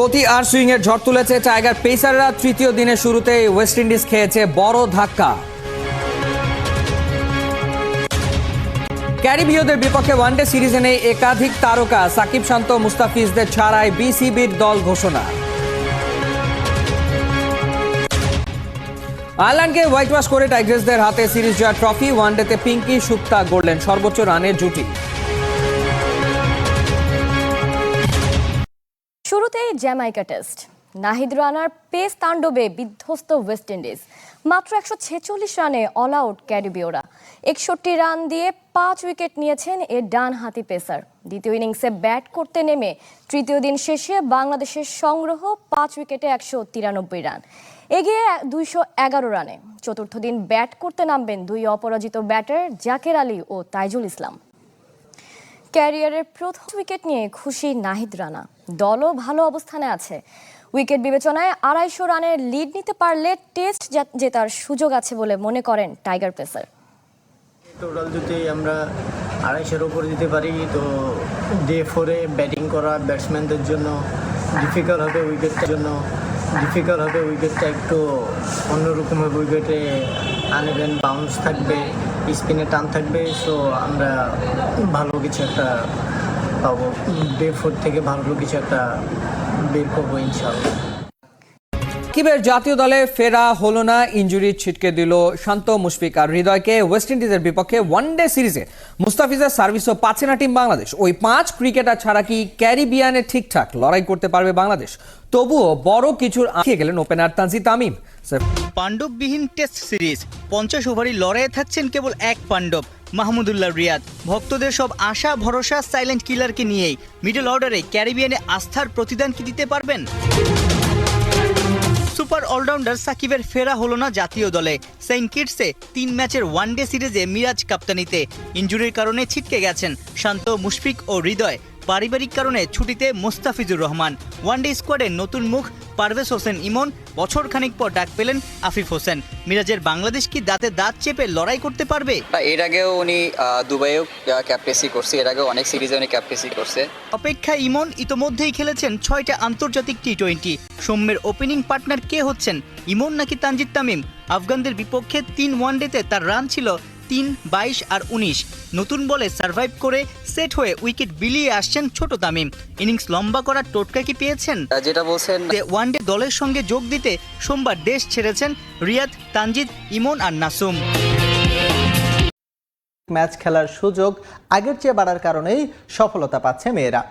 গতি আর সুইং এর ঝড় তুলেছে টাইগার পেসাররা। তৃতীয় দিনের শুরুতে ওয়েস্ট ইন্ডিজ খেয়েছে বড় ধাক্কা। ক্যারিবীয়দের বিপক্ষে ওয়ানডে সিরিজে নেই একাধিক তারকা। সাকিব শান্ত, মুস্তাফিজদের ছাড়াই বিসিবির দল ঘোষণা। আয়ারল্যান্ডকে হোয়াইট ওয়াশ করে টাইগার্সদের হাতে সিরিজ জয় ট্রফি। ওয়ানডেতে পিঙ্কি সুক্তা গড়লেন সর্বোচ্চ রানের জুটি। Jamaica test. নাহিদ রানার পেস তাণ্ডবে বিধ্বস্ত ওয়েস্ট ইন্ডিজ। মাত্র একশো ছেচল্লিশ রানে অল আউট ক্যারিবীয়রা। একষট্টি রান দিয়ে পাঁচ উইকেট নিয়েছেন এর ডান হাতি পেসার। দ্বিতীয় ইনিংসে ব্যাট করতে নেমে তৃতীয় দিন শেষে বাংলাদেশের সংগ্রহ পাঁচ উইকেটে একশো তিরানব্বই রান। এগিয়ে দুইশো এগারো রানে। চতুর্থ দিন ব্যাট করতে নামবেন দুই অপরাজিত ব্যাটার জাকের আলী ও তাইজুল ইসলাম। ক্যারিয়ারের প্রথম উইকেট নিয়ে খুশি নাহিদ রানা। দলও ভালো অবস্থানে আছে। উইকেট বিবেচনায় আড়াইশো রানের লিড নিতে পারলে টেস্ট জেতার সুযোগ আছে বলে মনে করেন টাইগার পেসার টোটাল যদি আমরা আড়াইশোর উপর দিতে পারি, তো ডে ফোরে ব্যাটিং করা ব্যাটসম্যানদের জন্য ডিফিকাল্ট হবে উইকেটটার জন্য ডিফিকাল্ট হবে উইকেটটা একটু অন্যরকম হবে উইকেটে আনেবেন বাউন্স থাকবে। স্পিনে টান থাকবে সো আমরা ভালো কিছু একটা পাবো। ডে ফোর থেকে ভালো কিছু একটা বের করব ইনশাল্লাহ সাকিবের জাতীয় দলে ফেরা হলো না ইঞ্জুরি ছিটকে দিল শান্ত মুশফিক আর হৃদয়কে ওয়েস্ট ইন্ডিজের বিপক্ষে ওয়ানডে সিরিজে মুস্তাফিজের সার্ভিসও পাচ্ছে না টিম বাংলাদেশ। ওই পাঁচ ক্রিকেটার ছাড়া কি ক্যারিবিয়ানে ঠিকঠাক লড়াই করতে পারবে বাংলাদেশ? তবুও বড় কিছুর আঁকিয়ে গেলেন ওপেনার তানজি তামিম। পাণ্ডববিহীন টেস্ট সিরিজ, পঞ্চাশ ওভারই লড়াইয়ে থাকছেন কেবল এক পাণ্ডব, মাহমুদুল্লাহ রিয়াদ। ভক্তদের সব আশা, ভরসা সাইলেন্ট কিলারকে নিয়েই মিডল অর্ডারে ক্যারিবিয়ানে আস্থার প্রতিদান কি দিতে পারবেন? সুপার অলরাউন্ডার সাকিবের ফেরা হলো না জাতীয় দলে। সেন্ট কিটসে তিন ম্যাচের ওয়ানডে সিরিজে মিরাজ কাপ্তানিতে। ইঞ্জুরির কারণে ছিটকে গেছেন শান্ত, মুশফিক ও হৃদয়। পারিবারিক কারণে ছুটিতে মোস্তাফিজুর রহমান ওয়ানডে স্কোয়াডে নতুন মুখ পারভেজ হোসেন ইমন বছর খানিক পর ডাক পেলেন আফিফ হোসেন। মিরাজের বাংলাদেশ কি দাঁতে দাঁত চেপে লড়াই করতে পারবে? এর আগেও উনি দুবাইও ক্যাপ্টেসি করছে এর আগেও অনেক সিরিজে উনি ক্যাপ্টেসি করছে। অপেক্ষা ইমন ইতোমধ্যেই খেলেছেন ছয়টা আন্তর্জাতিক টি টোয়েন্টি সৌম্যের ওপেনিং পার্টনার কে হচ্ছেন? ইমন নাকি তানজিদ তামিম? আফগানদের বিপক্ষে তিন ওয়ানডেতে তার রান ছিল তিন বাইশ আর উনিশ। নতুন বলে সার্ভাইভ করে সেট হয়ে উইকেট বিলিয়ে আসছেন ছোট তামিম ইনিংস লম্বা করার টোটকা কি পেয়েছেন? যেটা বলছেন যে ওয়ানডে দলের সঙ্গে যোগ দিতে সোমবার দেশ ছেড়েছেন রিয়াদ তানজিদ ইমন আর নাসুম। ম্যাচ খেলার সুযোগ আগের চেয়ে বাড়ার কারণেই সফলতা পাচ্ছে মেয়েরা।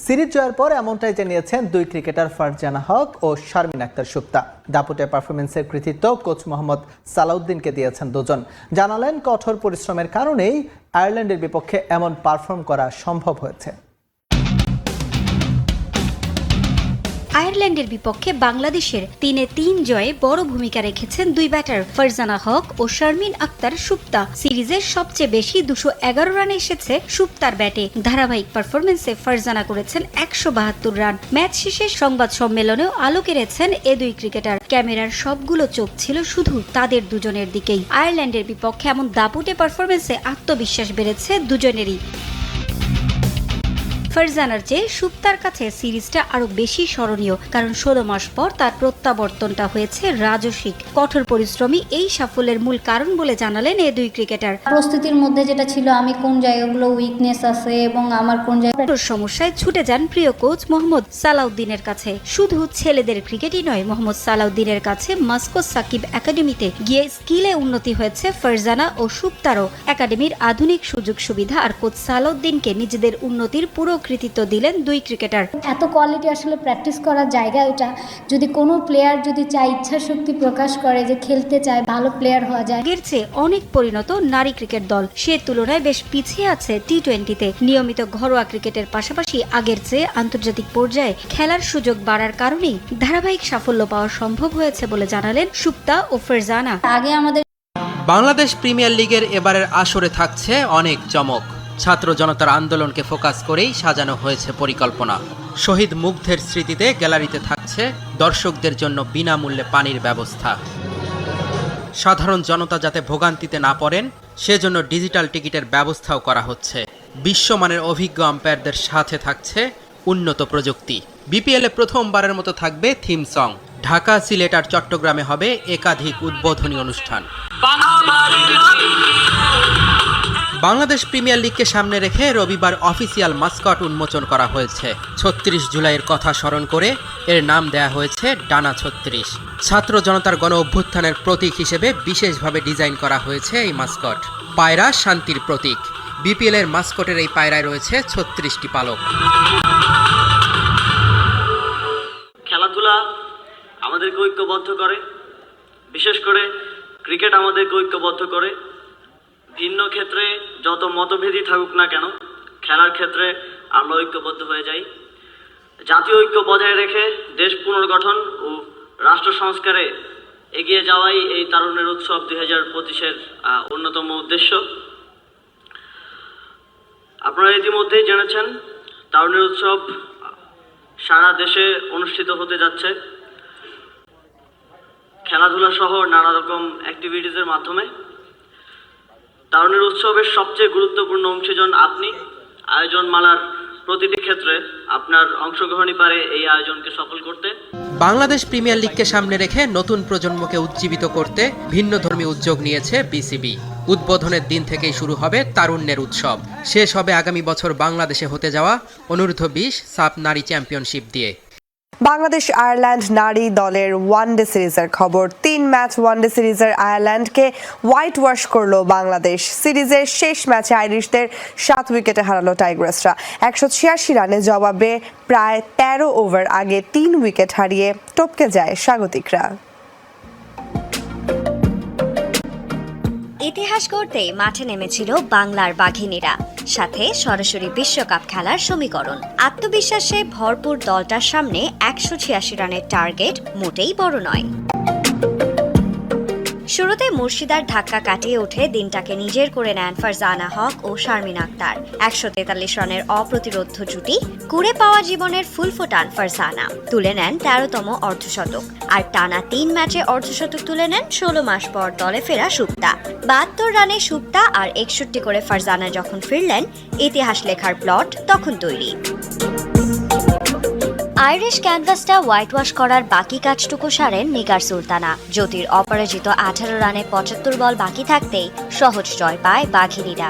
সিরিজ জয়ের পর এমনটাই জানিয়েছেন দুই ক্রিকেটার ফারজানা হক ও শারমিন আক্তার সুপ্তা। দাপুটে পারফরমেন্সের কৃতিত্ব কোচ মোহাম্মদ সালাউদ্দিনকে দিয়েছেন দুজন। জানালেন কঠোর পরিশ্রমের কারণেই আয়ারল্যান্ডের বিপক্ষে এমন পারফর্ম করা সম্ভব হয়েছে। আয়ারল্যান্ডের বিপক্ষে বাংলাদেশের তিনে তিন জয়ে বড় ভূমিকা রেখেছেন দুই ব্যাটার ফারজানা হক ও শারমিন আক্তার সুপ্তা। সিরিজের সবচেয়ে বেশি দুশো এগারো রানে এসেছে সুপ্তার ব্যাটে। ধারাবাহিক পারফরমেন্সে ফারজানা করেছেন একশো বাহাত্তর রান। ম্যাচ শেষে সংবাদ সম্মেলনেও আলো কেড়েছেন এ দুই ক্রিকেটার। ক্যামেরার সবগুলো চোখ ছিল শুধু তাদের দুজনের দিকেই। আয়ারল্যান্ডের বিপক্ষে এমন দাপুটে পারফরমেন্সে আত্মবিশ্বাস বেড়েছে দুজনেরই। ফারজানার চেয়ে সুপ্তার কাছে সিরিজটা আরও বেশি স্মরণীয় কারণ ষোলো মাস পর তার প্রত্যাবর্তনটা হয়েছে রাজসিক কঠোর পরিশ্রমী এই সাফল্যের মূল কারণ বলে জানালেন এ দুই ক্রিকেটার। প্রস্তুতির মধ্যে যেটা ছিল আমি কোন জায়গাগুলো উইকনেস আছে এবং আমার কোন জায়গা সমস্যায় ছুটে যান প্রিয় কোচ মোহাম্মদ সালাউদ্দিনের কাছে। শুধু ছেলেদের ক্রিকেটই নয় মোহাম্মদ সালাউদ্দিনের কাছে মাস্কো সাকিব একাডেমিতে গিয়ে স্কিলে উন্নতি হয়েছে ফারজানা ও সুপ্তারও। একাডেমির আধুনিক সুযোগ সুবিধা আর কোচ সালাউদ্দিনকে নিজেদের উন্নতির পুরো কৃতিত্ব দিলেন দুই ক্রিকেটার। এত কোয়ালিটি আসলে প্র্যাকটিস করার জায়গা ওটা যদি কোনো প্লেয়ার যদি চায় ইচ্ছা শক্তি প্রকাশ করে যে খেলতে চায় ভালো প্লেয়ার হওয়া যায়। আগের চেয়ে অনেক পরিণত নারী ক্রিকেট দল। সে তুলনায় বেশ পিছিয়ে আছে টি টোয়েন্টিতে নিয়মিত ঘরোয়া ক্রিকেটের পাশাপাশি আগের চেয়ে আন্তর্জাতিক পর্যায়ে খেলার সুযোগ বাড়ার কারণেই ধারাবাহিক সাফল্য পাওয়া সম্ভব হয়েছে বলে জানালেন সুপ্তা ও ফেরজানা। আগে আমাদের বাংলাদেশ প্রিমিয়ার লিগের এবারের আসরে থাকছে অনেক চমক। ছাত্র জনতার আন্দোলনকে ফোকাস করেই সাজানো হয়েছে পরিকল্পনা। শহীদ মুগ্ধের স্মৃতিতে গ্যালারিতে থাকছে দর্শকদের জন্য বিনামূল্যে পানির ব্যবস্থা। সাধারণ জনতা যাতে ভোগান্তিতে না পড়েন, সেজন্য ডিজিটাল টিকিটের ব্যবস্থাও করা হচ্ছে। বিশ্বমানের অভিজ্ঞ আম্পায়ারদের সাথে থাকছে উন্নত প্রযুক্তি। বিপিএলে প্রথমবারের মতো থাকবে থিম সং। ঢাকা সিলেট আর চট্টগ্রামে হবে একাধিক উদ্বোধনী অনুষ্ঠান। বাংলাদেশ প্রিমিয়ার লিগকে সামনে রেখে রবিবার অফিসিয়াল মাস্কট উন্মোচন করা হয়েছে। ছত্রিশ জুলাইয়ের কথা স্মরণ করে এর নাম দেয়া হয়েছে ডানা ছত্রিশ। ছাত্র জনতার গণ অভ্যুত্থানের প্রতীক হিসেবে বিশেষভাবে ডিজাইন করা হয়েছে এই মাস্কট। পায়রা শান্তির প্রতীক। বিপিএল এর মাস্কটের এই পায়রায় রয়েছে ছত্রিশটি পালক। খেলাধুলা আমাদেরকে ঐক্যবদ্ধ করে। বিশেষ করে ক্রিকেট আমাদেরকে ঐক্যবদ্ধ করে। ভিন্ন ক্ষেত্রে যত মতভেদই থাকুক না কেন, খেলার ক্ষেত্রে আমরা ঐক্যবদ্ধ হয়ে যাই। জাতীয় ঐক্য বজায় রেখে দেশ পুনর্গঠন ও রাষ্ট্র সংস্কারে এগিয়ে যাওয়াই এই তারুণ্যের উৎসব দুই হাজার পঁচিশের অন্যতম উদ্দেশ্য। আপনারা ইতিমধ্যেই জেনেছেন, তারুণ্যের উৎসব সারা দেশে অনুষ্ঠিত হতে যাচ্ছে। খেলাধুলা সহ নানা রকম অ্যাক্টিভিটিসের মাধ্যমে। তারুণের উৎসবের সবচেয়ে গুরুত্বপূর্ণ অংশীজন আপনি। আয়োজন মালার প্রতিটি ক্ষেত্রে আপনার অংশগ্রহণই পারে এই আয়োজনকে সফল করতে। বাংলাদেশ প্রিমিয়ার লিগকে সামনে রেখে নতুন প্রজন্মকে উজ্জীবিত করতে ভিন্ন ধর্মী উদ্যোগ নিয়েছে বিসিবি। উদ্বোধনের দিন থেকেই শুরু হবে তারুণ্যের উৎসব। শেষ হবে আগামী বছর বাংলাদেশে হতে যাওয়া অনূর্ধ্ব বিশ সাপ নারী চ্যাম্পিয়নশিপ দিয়ে। বাংলাদেশ আয়ারল্যান্ড নারী দলের ওয়ানডে সিরিজের খবর। তিন ম্যাচ ওয়ানডে সিরিজের আয়ারল্যান্ডকে হোয়াইট ওয়াশ করল বাংলাদেশ। সিরিজের শেষ ম্যাচে আইরিশদের সাত উইকেটে হারালো টাইগ্রাসরা। একশো ছিয়াশি রানে জবাবে প্রায় তেরো ওভার আগে তিন উইকেট হারিয়ে টপকে যায় স্বাগতিকরা। ইতিহাস গড়তেই মাঠে নেমেছিল বাংলার বাঘিনীরা। সাথে সরাসরি বিশ্বকাপ খেলার সমীকরণ। আত্মবিশ্বাসে ভরপুর দলটার সামনে একশো ছিয়াশি রানের টার্গেট মোটেই বড় নয়। শুরুতে মুর্শিদার ধাক্কা কাটিয়ে উঠে দিনটাকে নিজের করে নেন ফারজানা হক ও শারমিন আক্তার। একশো তেতাল্লিশ রানের অপ্রতিরোধ জুটি কুড়ে পাওয়া জীবনের ফুল ফোটান ফারজানা। তুলে নেন তেরোতম অর্ধশতক। আর টানা তিন ম্যাচে অর্ধশতক তুলে নেন ষোলো মাস পর দলে ফেরা সুপ্তা। বাহাত্তর রানে সুপ্তা আর একষট্টি করে ফারজানা যখন ফিরলেন, ইতিহাস লেখার প্লট তখন তৈরি। আইরিশ ক্যানভাসটা হোয়াইট ওয়াশ করার বাকি কাজটুকু সারেন নিগার সুলতানা। জ্যোতির অপরাজিত আঠারো রানে পঁচাত্তর বল বাকি থাকতেই সহজ জয় পায় বাঘিনীরা।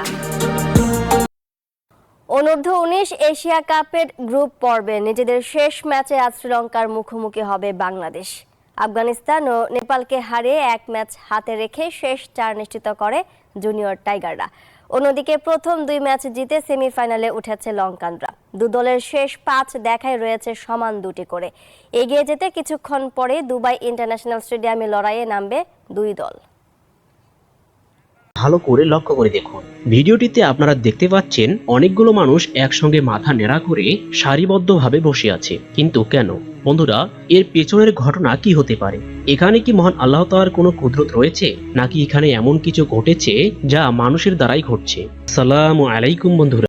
অনূর্ধ্ব উনিশ এশিয়া কাপের গ্রুপ পর্বে নিজেদের শেষ ম্যাচে আজ শ্রীলঙ্কার মুখোমুখি হবে বাংলাদেশ। আফগানিস্তান ও নেপালকে হারিয়ে এক ম্যাচ হাতে রেখে শেষ চার নিশ্চিত করে জুনিয়র টাইগাররা। অন্যদিকে প্রথম দুই ম্যাচ জিতে সেমিফাইনালে উঠেছে লঙ্কানরা। দু দলের শেষ পাঁচ দেখায় রয়েছে সমান দুটি করে। এগিয়ে যেতে কিছুক্ষণ পরে দুবাই ইন্টারন্যাশনাল স্টেডিয়ামে লড়াইয়ে নামবে দুই দল। ভালো করে লক্ষ্য করে দেখুন। ভিডিওটিতে আপনারা দেখতে পাচ্ছেন অনেকগুলো মানুষ একসঙ্গে মাথা নেড়া করে সারিবদ্ধভাবে বসে আছে। কিন্তু কেন? বন্ধুরা, এর পেছনের ঘটনা কি হতে পারে? এখানে কি মহান আল্লাহ তাহার কোনো কুদরত রয়েছে? নাকি এখানে এমন কিছু ঘটেছে যা মানুষের দ্বারাই ঘটছে? সালাম আলাইকুম, বন্ধুরা।